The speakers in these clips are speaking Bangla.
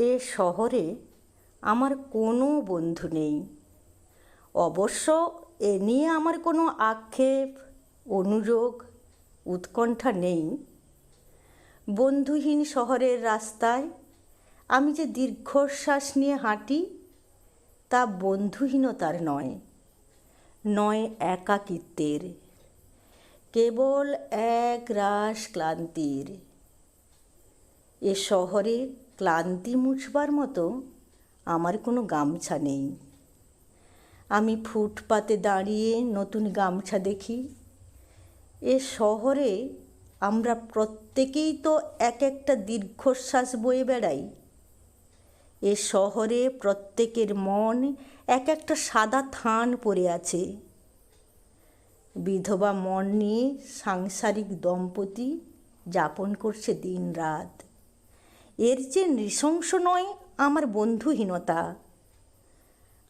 এ শহরে আমার কোনো বন্ধু নেই। অবশ্য এ নিয়ে আমার কোনো আক্ষেপ অনুযোগ উৎকণ্ঠা নেই। বন্ধুহীন শহরের রাস্তায় আমি যে দীর্ঘশ্বাস নিয়ে হাঁটি, তা বন্ধুহীনতার নয় নয় একাকিত্বের। কেবল এক রাস ক্লান্তির। এ শহরে ক্লান্তি মুছবার মতো আমার কোনো গামছা নেই। আমি ফুটপাতে দাঁড়িয়ে নতুন গামছা দেখি। এ শহরে আমরা প্রত্যেকেই তো এক একটা দীর্ঘশ্বাস বয়ে বেড়াই। এ শহরে প্রত্যেকের মন এক একটা সাদা থান পড়ে আছে। বিধবা মন নিয়ে সাংসারিক দম্পতি যাপন করছে দিন রাত এর যে নৃশংস নয় আমার বন্ধুহীনতা।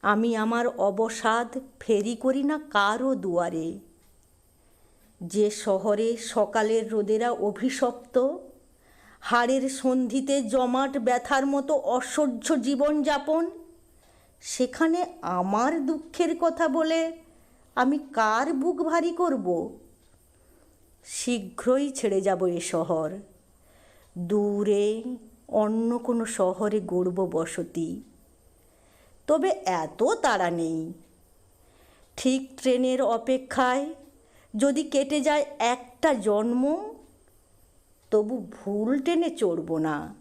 আমি আমার অবসাদ ফেরি করি না কারও দুয়ারে। যে শহরে সকালের রোদেরা অভিশপ্ত, হাড়ের সন্ধিতে জমাট ব্যথার মতো অসহ্য জীবনযাপন সেখানে আমার দুঃখের কথা বলে আমি কার বুক ভারী করব? শীঘ্রই ছেড়ে যাব এ শহর। দূরে অন্য কোনো শহরে গড়ব বসতি। তবে এত তারা নেই। ঠিক ট্রেনের অপেক্ষায় যদি কেটে যায় একটা জন্ম, তবু ভুল ট্রেনে চড়ব না।